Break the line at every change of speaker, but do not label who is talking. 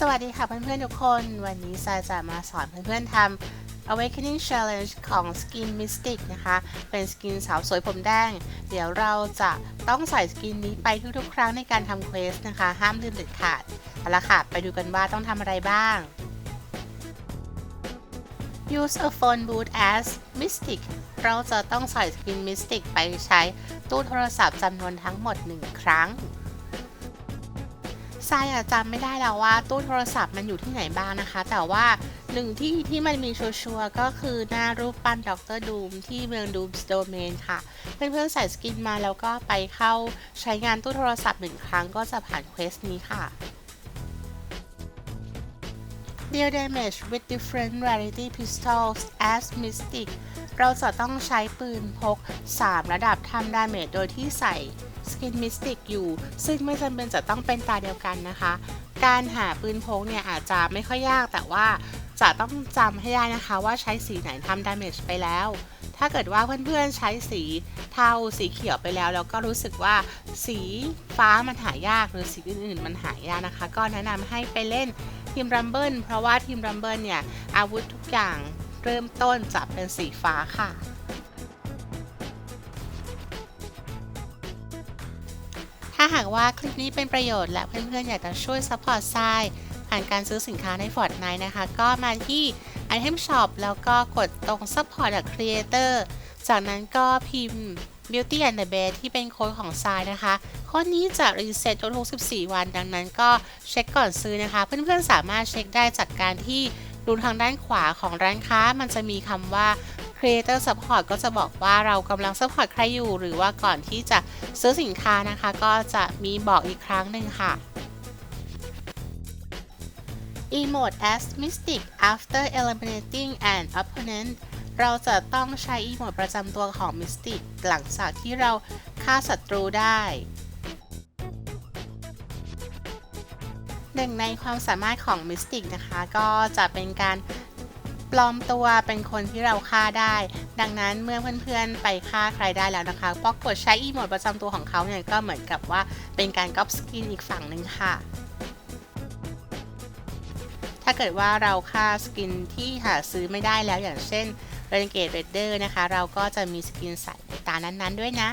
สวัสดีค่ะเพื่อนๆทุกคน วันนี้ซายจะมาสอนเพื่อนๆทำ Awakening Challenge ของ Skin Mystic นะคะ เป็นสกินสาวสวยผมแดง เดี๋ยวเราจะต้องใส่สกินนี้ไปทุกๆ ครั้งในการทำเควสนะคะ ห้ามลืมเด็ดขาดเอาละค่ะ ไปดูกันว่าต้องทำอะไรบ้าง Use a phone boot as Mystic เราจะต้องใส่สกิน Mystic ไปใช้ตู้โทรศัพท์จำนวนทั้งหมด 1 ครั้ง ทรายอะจำไม่ได้แล้วว่าตู้โทรศัพท์มันอยู่ที่ไหนบ้างนะคะ แต่ว่าหนึ่งที่ที่มันมีชัวร์ๆก็คือหน้ารูปปั้นด็อกเตอร์ดูมที่เมืองดูมสโดเมนค่ะ เพื่อนๆใส่สกินมาแล้วก็ไปเข้าใช้งานตู้โทรศัพท์หนึ่งครั้งก็จะผ่านเควสนี้ค่ะ Deal damage with different rarity pistols as Mystic เราจะต้องใช้ปืนพก 3 ระดับทำดาเมจโดยที่ใส่ Skin Mystic อยู่ ซึ่งไม่จำเป็นจะต้องเป็นตาเดียวกันนะคะ การหาปืนพกเนี่ยอาจจะไม่ค่อยยากแต่ว่าจะต้องจำให้ได้นะคะว่าใช้สีไหนทำดาเมจไปแล้ว ถ้าเกิดว่าเพื่อนๆใช้สีเทาสีเขียวไปแล้ว แล้วก็รู้สึกว่าสีฟ้ามันหายากหรือสีอื่นๆ มันหายากนะคะ ก็แนะนำให้ไปเล่นทีมรัมเบิลเพราะว่าทีมรัมเบิลเนี่ยอาวุธทุกอย่างเริ่มต้นจะเป็นสีฟ้าค่ะาหากว่าคลิปนี้เป็นประโยชน์และเพื่อนๆ อยากจะช่วยซัพพอร์ตทรายผ่านการซื้อสินค้าใน Fortnite นะคะ ก็มาที่ Item Shop แล้วก็กดตรง Support a Creator จากนั้นก็พิมพ์ Beauty and the Beast ที่เป็นโค้ดของทรายนะคะโค้ดนี้จะรีเซ็ตทุก14วัน ดังนั้นก็เช็คก่อนซื้อนะคะ เพื่อนๆ สามารถเช็คได้จากการที่ดูทางด้านขวาของร้านค้ามันจะมีคำว่า Creator Support ก็จะบอกว่าเรากำลัง support ใครอยู่ หรือว่าก่อนที่จะซื้อสินค้านะคะ ก็จะมีบอกอีกครั้งหนึ่งค่ะ Emote as Mystic after eliminating an opponent เราจะต้องใช้อีโมดประจำตัวของ Mystic หลังจากที่เราฆ่าศัตรูได้หนึ่งในความสามารถของ Mystic นะคะ ก็จะเป็นการ ปลอมตัวเป็นคนที่เราฆ่าได้ ดังนั้นเมื่อเพื่อนๆไปฆ่าใครได้แล้วนะคะพอกดใช้อีโมดประจำตัวของเขาเนี่ยก็เหมือนกับว่าเป็นการก๊อปสกินอีกฝั่งหนึ่งค่ะ ถ้าเกิดว่าเราฆ่าสกินที่หาซื้อไม่ได้แล้วอย่างเช่น Renegade Raider นะคะ เราก็จะมีสกินใส่ในตานั้นๆด้วยนะ